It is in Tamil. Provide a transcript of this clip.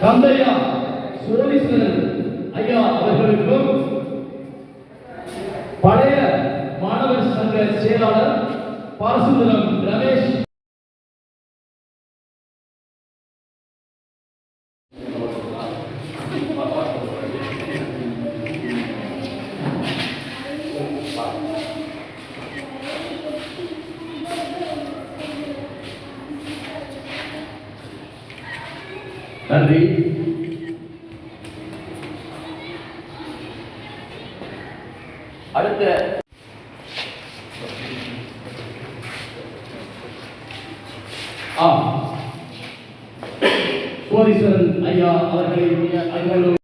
Gandaya சோழீஸ்வரன் ஐயா அவர்களுக்கும் பழைய மாணவர் சங்க செயலாளர் பாசுந்தரம் ரமேஷ். நன்றி. அடுத்த ஆ சோழீஸ்வரன் ஐயா அவர்களை அவர்களுடைய